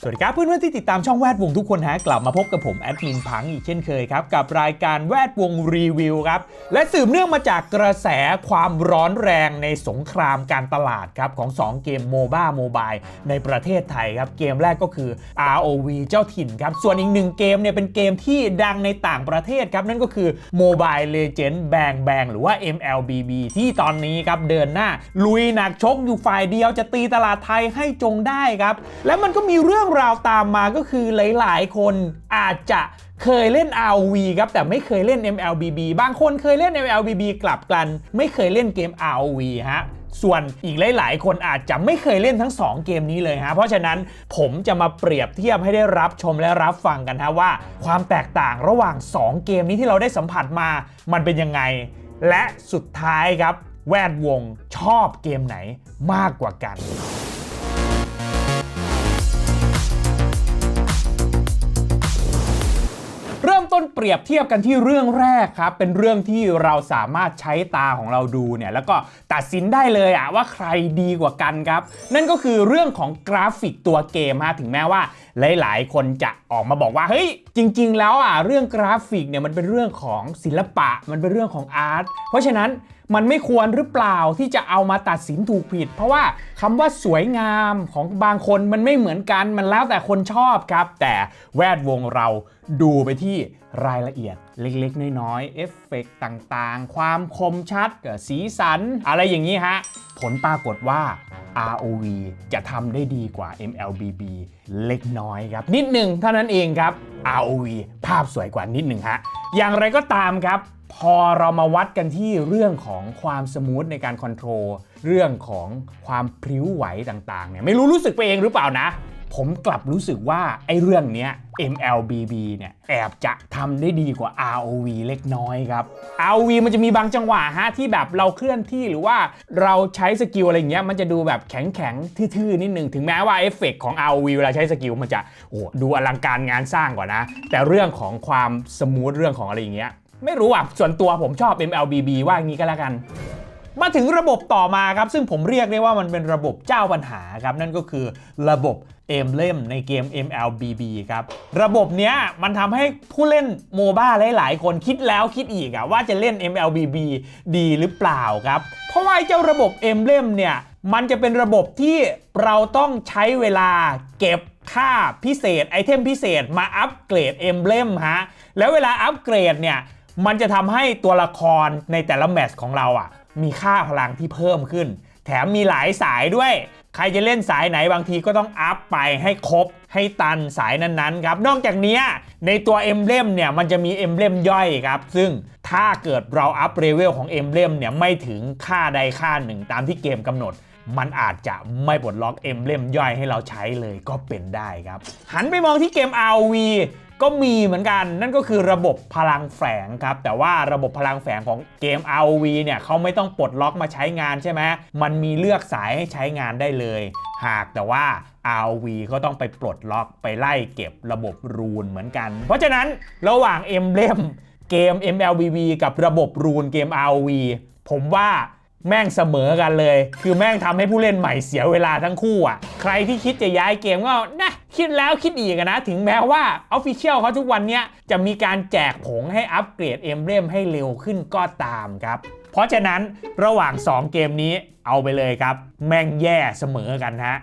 สวัสดีครับเพื่อนๆที่ติดตามช่องแวดวงทุกคนฮะกลับมาพบกับผมแอดมินพังอีกเช่นเคยครับ กับรายการแวดวงรีวิวครับ และสืบเนื่องมาจากกระแสความร้อนแรงในสงครามการตลาดครับของ 2 เกมโมบ้าโมบายในประเทศไทยครับ เกมแรกก็คือ ROV เจ้าถิ่นครับ ส่วนอีกหนึ่งเกมเนี่ยเป็นเกมที่ดังในต่างประเทศครับ นั่นก็คือ Mobile Legends Bang Bang หรือว่า MLBB ที่ตอนนี้ครับเดินหน้า ลุยหนักชกอยู่ฝ่ายเดียวจะตีตลาดไทยให้จงได้ครับและมันก็มีเรื่องราวตามมาก็คือหลาย ๆ คนอาจจะเคยเล่น RV ครับแต่ไม่เคยเล่น MLBB บางคนเคยเล่น MLBB กลับกัน ไม่เคยเล่นเกม RV ฮะส่วนอีกหลาย ๆ คนอาจจะไม่เคยเล่นทั้ง 2 เกมนี้เลยฮะ เพราะฉะนั้นผมจะมาเปรียบเทียบให้ได้รับชมและรับฟังกันฮะว่า ความแตกต่างระหว่าง 2 เกมนี้ที่เราได้สัมผัสมา มันเป็นยังไง และสุดท้ายครับ แวดวงชอบเกมไหนมากกว่ากัน ต้นเปรียบเทียบกันที่เรื่องแรกครับ เป็นเรื่องที่เราสามารถใช้ตาของเราดูเนี่ยแล้วก็ตัดสินได้เลยอะว่าใครดีกว่ากันครับ นั่นก็คือเรื่องของกราฟิกตัวเกมฮะถึงแม้ว่าหลาย ๆ คนจะออกมาบอกว่าเฮ้ยจริง ๆ แล้วอะเรื่องกราฟิกเนี่ยมันเป็นเรื่องของศิลปะมันเป็นเรื่องของอาร์ตเพราะฉะนั้น มันไม่ควรหรือเปล่าที่จะเอามาตัดสินถูกผิด เพราะว่าคำว่าสวยงามของบางคนมันไม่เหมือนกันมันแล้วแต่คนชอบครับ แต่แวดวงเราดูไปที่รายละเอียดเล็กๆ น้อยๆเอฟเฟกต์ต่างๆ ความคมชัดสีสัน อะไรอย่างนี้ฮะ ผลปรากฏว่า ROV จะทำได้ดีกว่า MLBB เล็กน้อยครับ นิดหนึ่งเท่านั้นเองครับ ROV ภาพสวยกว่านิดหนึ่งฮะ อย่างไรก็ตามครับ พอเรามาวัดกันที่เรื่องของความสมูทในการคอนโทรลเรื่องของความพริ้วไหวต่างๆเนี่ยไม่รู้รู้สึกไปเองหรือเปล่านะ ผมกลับรู้สึกว่าไอ้เรื่องเนี้ย MLBB เนี่ยแอบจะทำได้ดีกว่า ROV เล็กน้อยครับ ROV มันจะมีบางจังหวะฮะที่แบบเราเคลื่อนที่หรือว่าเราใช้สกิลอะไรอย่างเงี้ยมันจะดูแบบแข็งๆทื่อๆ นิดนึง ถึงแม้ว่าเอฟเฟกต์ของ ROV เวลาใช้สกิลมันจะโอ้ดูอลังการงานสร้างกว่านะ แต่เรื่องของความสมูทเรื่องของอะไรอย่างเงี้ย ไม่รู้อะ ส่วนตัวผมชอบ MLBB ว่างี้ก็แล้วกัน มาถึงระบบต่อมาครับ ซึ่งผมเรียกได้ว่ามันเป็นระบบเจ้าปัญหาครับ นั่นก็คือระบบเอมเล่มในเกม MLBB ครับ ระบบเนี้ยมันทำให้ผู้เล่นโมบ้าหลาย ๆ คนคิดแล้วคิดอีกอะว่าจะเล่น MLBB ดีหรือเปล่าครับ เพราะว่าเจ้าระบบเอมเล่มเนี่ยมันจะเป็นระบบที่เราต้องใช้เวลาเก็บค่าพิเศษไอเทมพิเศษมาอัปเกรดเอมเล่มฮะแล้วเวลาอัปเกรดเนี่ย มันจะทำให้ตัวละครในแต่ละแมตช์ของเราอะ มีค่าพลังที่เพิ่มขึ้น แถมมีหลายสายด้วย ใครจะเล่นสายไหนบางทีก็ต้องอัพไปให้ครบ ให้ตันสายนั้นๆครับ นอกจากนี้ในตัวเอ็มเบลมเนี่ยมันจะมีเอ็มเบลมย่อยครับ ซึ่งถ้าเกิดเราอัพเลเวลของเอ็มเบลมเนี่ยไม่ถึงค่าใดค่าหนึ่งตามที่เกมกำหนดมันอาจจะไม่ปลดล็อกเอ็มเบลมย่อยให้เราใช้เลยก็เป็นได้ครับ หันไปมองที่เกม RV ก็มีเหมือนกันนั่นก็คือระบบพลังแฝงครับ แต่ว่าระบบพลังแฝงของเกม ROV เนี่ยเขาไม่ต้องปลดล็อกมาใช้งานใช่ไหมมันมีเลือกสายให้ใช้งานได้เลย หากแต่ว่า ROV ก็ต้องไปปลดล็อกไปไล่เก็บระบบรูนเหมือนกัน เพราะฉะนั้นระหว่างเอ็มเล่มเกม MLBB กับระบบรูนเกม ROV ผมว่า แม่งเสมอกันเลย คือแม่งทำให้ผู้เล่นใหม่เสียเวลาทั้งคู่อะ ใครที่คิดจะย้ายเกมก็นะคิดแล้วคิดอีกนะ ถึงแม้ว่า Official เขาทุกวันนี้จะมีการแจกผงให้อัปเกรดเอมเบลมให้เร็วขึ้นก็ตามครับ เพราะฉะนั้นระหว่าง 2 เกมนี้เอาไปเลยครับ แม่งแย่เสมอกันฮะ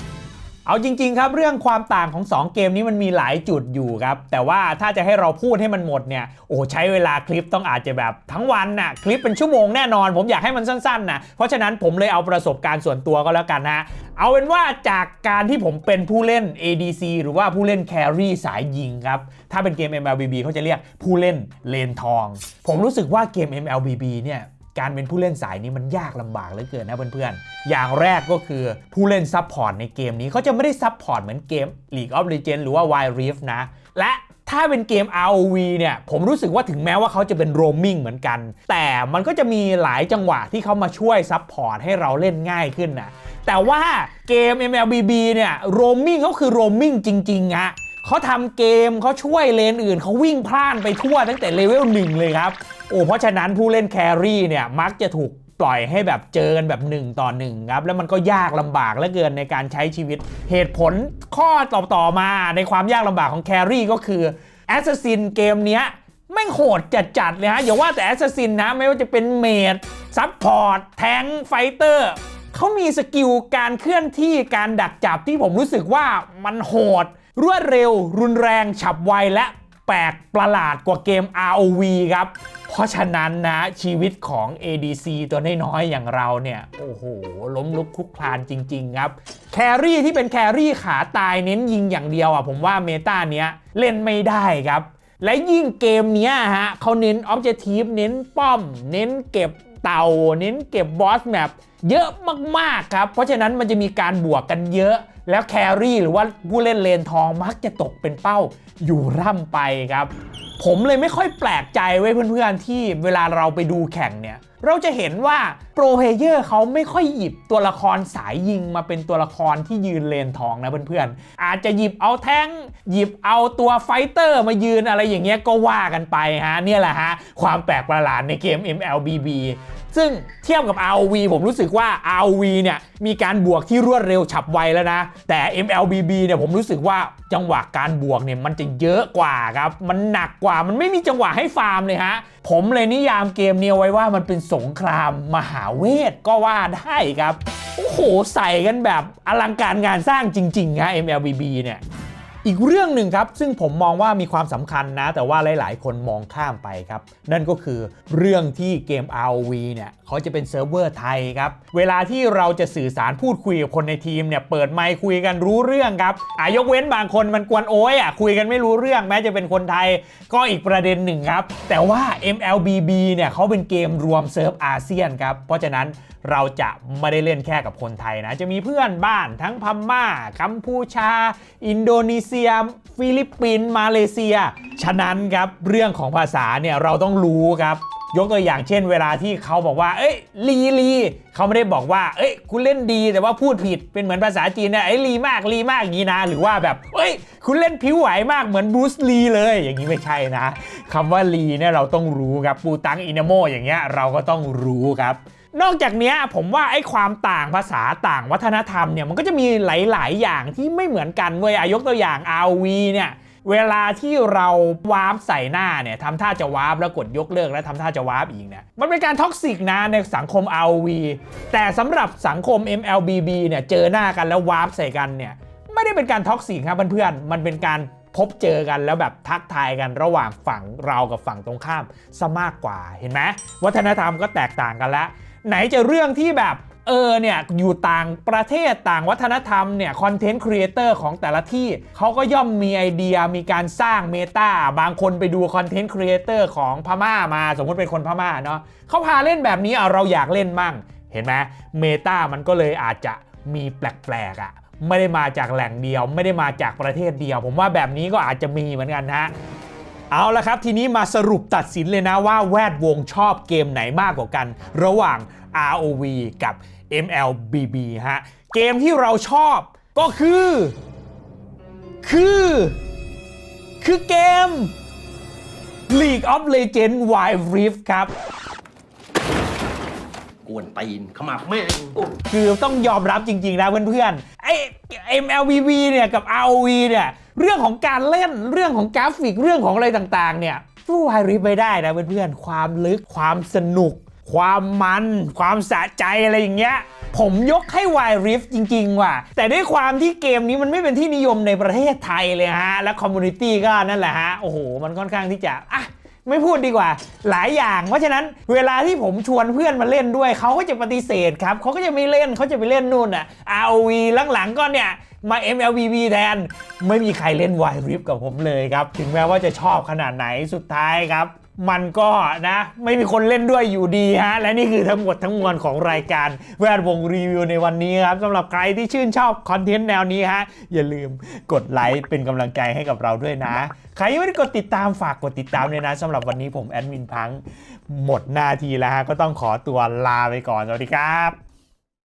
เอาจริง ๆ ครับเรื่องความต่างของ 2 เกมนี้มันมีหลายจุดอยู่ครับ แต่ว่าถ้าจะให้เราพูดให้มันหมดเนี่ยโอ้ใช้เวลาคลิปต้องอาจจะแบบทั้งวันน่ะคลิปเป็นชั่วโมงแน่นอน ผมอยากให้มันสั้นๆนะเพราะฉะนั้นผมเลยเอาประสบการณ์ส่วนตัวก็แล้วกันนะเอาเป็นว่าจากการที่ผมเป็นผู้เล่น ADC หรือว่าผู้เล่นแครี่สายยิงครับ ถ้าเป็นเกม MLBB เขาจะเรียกผู้เล่นเลนทอง ผมรู้สึกว่าเกม MLBB เนี่ย การเป็นผู้เล่นสายนี้มันยากลำบากเหลือเกินนะเพื่อนๆ อย่างแรกก็คือผู้เล่นซับพอร์ตในเกมนี้เขาจะไม่ได้ซับพอร์ตเหมือนเกม League of Legends หรือว่า Wild Rift นะ และถ้าเป็นเกม ROV เนี่ย ผมรู้สึกว่าถึงแม้ว่าเขาจะเป็นโรมมิ่งเหมือนกัน แต่มันก็จะมีหลายจังหวะที่เขามาช่วยซับพอร์ตให้เราเล่นง่ายขึ้นนะแต่ว่าเกม MLBB เนี่ยโรมมิ่งเขาคือโรมมิ่งจริงๆอะเขาทำเกมเขาช่วยเลนอื่นเขาวิ่งพล่านไปทั่วตั้งแต่เลเวลหนึ่งเลยครับ โอ้เพราะฉะนั้นผู้เล่นแครี่เนี่ยมักจะถูกปล่อยให้แบบเจอกันแบบหนึ่งต่อหนึ่งครับแล้วมันก็ยากลำบากเหลือเกินในการใช้ชีวิต เหตุผลข้อต่อต่อมาในความยากลำบากของแครี่ก็คือแอสซัสซินเกมเนี้ยแม่งโหดจัดๆเลยฮะอย่าว่าแต่แอสซัสซินนะไม่ว่าจะเป็นเมดซับพอร์ตแทงไฟเตอร์เขามีสกิลการเคลื่อนที่การดักจับที่ผมรู้สึกว่ามันโหด รวดเร็ว รุนแรงฉับไวและ แปลกประหลาดกว่าเกม ROV ครับ เพราะฉะนั้นนะชีวิตของ ADC ตัวน้อยๆอย่างเราเนี่ย โอ้โห ล้มลุกคลุกคลานจริง ๆ ครับ แครี่ที่เป็นแครี่ขาตายเน้นยิงอย่างเดียวอะผมว่าเมตาเนี้ยเล่นไม่ได้ครับ และยิ่งเกมเนี้ยฮะเขาเน้นออบเจ i v e เน้นป้อม เน้นเก็บเต่า เน้นเก็บบอสแมป เยอะมากๆครับ เพราะฉะนั้นมันจะมีการบวกกันเยอะ แล้วแครี่หรือว่าผู้เล่นเลนทองมักจะตกเป็นเป้าอยู่ร่ำไปครับ ผมเลยไม่ค่อยแปลกใจไว้ยเพื่อนๆที่เวลาเราไปดูแข่งเนี่ยเราจะเห็นว่าโปรเพเยอร์เขาไม่ค่อยหยิบตัวละครสายยิงมาเป็นตัวละครที่ยืนเลนทองนะเพื่อนๆ อาจจะหยิบเอาแท้ง หยิบเอาตัวไฟเตอร์มายืนอะไรอย่างเงี้ยก็ว่ากันไปฮะเนี่ยแหละฮะ ความแปลกประหลาดในเกม MLBB ซึ่งเทียบกับ ROV ผมรู้สึกว่า ROV เนี่ยมีการบวกที่รวดเร็วฉับไวแล้วนะ แต่ MLBB เนี่ยผมรู้สึกว่าจังหวะการบวกเนี่ยมันจะเยอะกว่าครับ มันหนักกว่ามันไม่มีจังหวะให้ฟาร์มเลยฮะ ผมเลยนิยามเกมเนี้ไว้ว่ามันเป็นสงครามมหาเวทก็ว่าได้ครับ โอ้โห ใส่กันแบบอลังการงานสร้างจริงๆฮะ MLBB เนี่ย อีกเรื่องหนึ่งครับ ซึ่งผมมองว่ามีความสำคัญนะ แต่ว่าหลาย ๆ คนมองข้ามไปครับ นั่นก็คือเรื่องที่เกม ROV เนี่ยเขาจะเป็นเซิร์ฟเวอร์ไทยครับ เวลาที่เราจะสื่อสารพูดคุยกับคนในทีมเนี่ยเปิดไมค์คุยกันรู้เรื่องครับอายกเว้นบางคนมันกวนโอ้ยอะคุยกันไม่รู้เรื่องแม้จะเป็นคนไทยก็อีกประเด็นหนึ่งครับ แต่ว่า MLBB เนี่ยเขาเป็นเกมรวมเซิร์ฟอาเซียนครับ เพราะฉะนั้นเราจะไม่ได้เล่นแค่กับคนไทยนะ จะมีเพื่อนบ้านทั้งพม่า กัมพูชา อินโดนีเซีย ฟิลิปปินส์มาเลเซีย ฉะนั้นครับเรื่องของภาษาเนี่ยเราต้องรู้ครับ ยกตัวอย่างเช่น เวลาที่เขาบอกว่า เอ้ยลีลีเขาไม่ได้บอกว่า เอ้ยคุณเล่นดีแต่ว่าพูดผิดเป็นเหมือนภาษาจีนนะเอ้ลีมากลีมากอย่างนี้นะ หรือว่าแบบเอ้ย คุณเล่นผิวไหวมากเหมือนบรูซลีเลย อย่างนี้ไม่ใช่นะคำว่าลีเนี่ยเราต้องรู้ครับปูตังอินาโมอย่างเงี้ยเราก็ต้องรู้ครับนอกจากนี้ผมว่าไอ้ความต่างภาษาต่างวัฒนธรรมเนี่ยมันก็จะมีหลาย ๆ อย่างที่ไม่เหมือนกันเว้ยอายกตัวอย่าง RV เนี่ย เวลาที่เราวาร์ปใส่หน้าเนี่ยทำท่าจะวาร์ปแล้วกดยกเลิกแล้วทำท่าจะวาร์ปอีกเนี่ยมันเป็นการท็อกซิกนะในสังคม RV แต่สำหรับสังคม MLBB เนี่ยเจอหน้ากันแล้ววาร์ปใส่กันเนี่ยไม่ได้เป็นการท็อกซิกครับเพื่อนๆมันเป็นการพบเจอกันแล้วแบบทักทายกันระหว่างฝั่งเรากับฝั่งตรงข้ามซะมากกว่าเห็นไหมวัฒนธรรมก็แตกต่างกันล้วไหนจะเรื่องที่แบบ เออเนี่ยอยู่ต่างประเทศต่างวัฒนธรรมเนี่ยคอนเทนต์ครีเอเตอร์ของแต่ละที่เขาก็ย่อมมีไอเดียมีการสร้างเมตาบางคนไปดูคอนเทนต์ครีเอเตอร์ของพม่ามา สมมติเป็นคนพม่าเนาะเขาพาเล่นแบบนี้เอาเราอยากเล่นมั่ง เห็นไหมเมตามันก็เลยอาจจะมีแปลกๆอะ่ะไม่ได้มาจากแหล่งเดียว ไม่ได้มาจากประเทศเดียว ผมว่าแบบนี้ก็อาจจะมีเหมือนกันฮะเอาละครับ ทีนี้มาสรุปตัดสินเลยนะว่าแวดวงชอบเกมไหนมากกว่ากัน ระหว่าง ROV กับ MLBB ฮะ เกมที่เราชอบก็คือ คือ คือเกม League of Legends Wild Rift ครับกวนตีนขมับแม่งคือต้องยอมรับจริง ๆ นะเพื่อนๆไอ้ MLBB เนี่ยกับ ROV เนี่ยเรื่องของการเล่นเรื่องของกราฟิกเรื่องของอะไรต่าง ๆ เนี่ยสู้ไฮริฟไม่ได้นะเพื่อนๆความลึกความสนุก ความมัน ความสะใจอะไรอย่างเงี้ย ผมยกให้ Wild Rift จริง ๆ ว่ะ แต่ด้วยความที่เกมนี้มันไม่เป็นที่นิยมในประเทศไทยเลยฮะ และคอมมูนิตี้ก็นั่นแหละฮะ โอ้โห มันค่อนข้างที่จะอะไม่พูดดีกว่าหลายอย่าง เพราะฉะนั้นเวลาที่ผมชวนเพื่อนมาเล่นด้วย เขาก็จะปฏิเสธครับเขาก็จะไม่เล่นเขาจะไปเล่นนู่นอะ ROV หลังๆก็เนี่ยมา MLBB แทน ไม่มีใครเล่น Wild Rift กับผมเลยครับ ถึงแม้ว่าจะชอบขนาดไหนสุดท้ายครับ มันก็นะ ไม่มีคนเล่นด้วยอยู่ดีฮะ และนี่คือทั้งหมดทั้งมวลของรายการแวดวงรีวิวในวันนี้ครับสำหรับใครที่ชื่นชอบคอนเทนต์แนวนี้ฮะ อย่าลืมกดไลค์เป็นกำลังใจให้กับเราด้วยนะ ใครยังไม่ได้กดติดตามฝากกดติดตามเลยนะสำหรับวันนี้ผมแอดมินพัง หมดหน้าทีแล้วฮะ ก็ต้องขอตัวลาไปก่อนสวัสดีครับ